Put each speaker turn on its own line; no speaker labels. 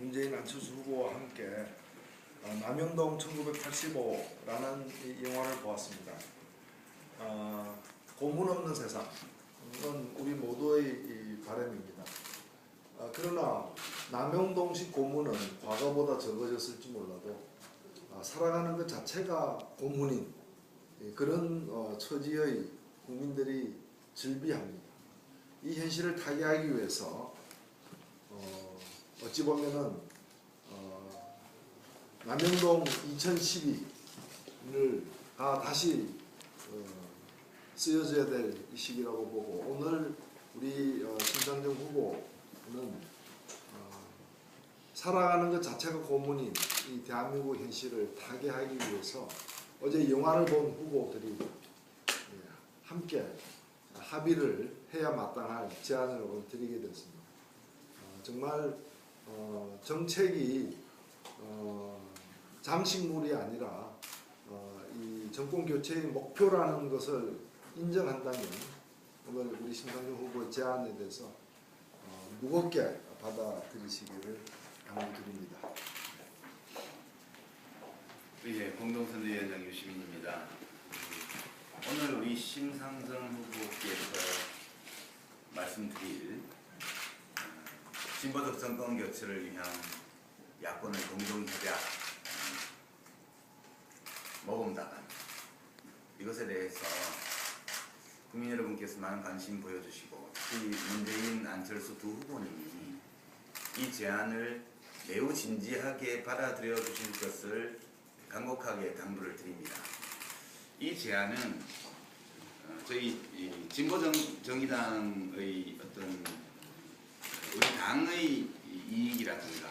문재인 안철수 후보와 함께 어, 남영동 1985라는 이 영화를 보았습니다. 어, 고문 없는 세상 이건 우리 모두의 이 바람입니다. 어, 그러나 남영동식 고문은 과거보다 적어졌을지 몰라도 어, 살아가는 것 자체가 고문인 예, 그런 어, 처지의 국민들이 즐비합니다. 이 현실을 타개하기 위해서 어, 어찌 보면은 어, 남영동 2012를 다 다시 어, 쓰여져야 될이 시기라고 보고 오늘 우리 어, 심상정 후보는 어, 살아가는 것 자체가 고문인 이 대한민국 현실을 타개하기 위해서 어제 영화를 본 후보들이 예, 함께 합의를 해야 마땅할 제안을 드리게 됐습니다. 어, 정말 어, 정책이 어, 장식물이 아니라 어, 이 정권 교체의 목표라는 것을 인정한다면 오늘 우리 심상정 후보의 제안에 대해서 어, 무겁게 받아들이시기를 당부드립니다.
예, 공동선대위원장 유시민입니다. 오늘 우리 심상정 후보께서 말씀드릴 어, 진보적 정권 교체를 위한 야권의 공동협약 모범답안 이것에 대해서 국민 여러분께서 많은 관심 보여주시고 특히 문재인 안철수 두 후보님이 이 제안을 매우 진지하게 받아들여 주실 것을 간곡하게 당부를 드립니다. 이 제안은 어, 저희 이 진보정 정의당의 어떤 우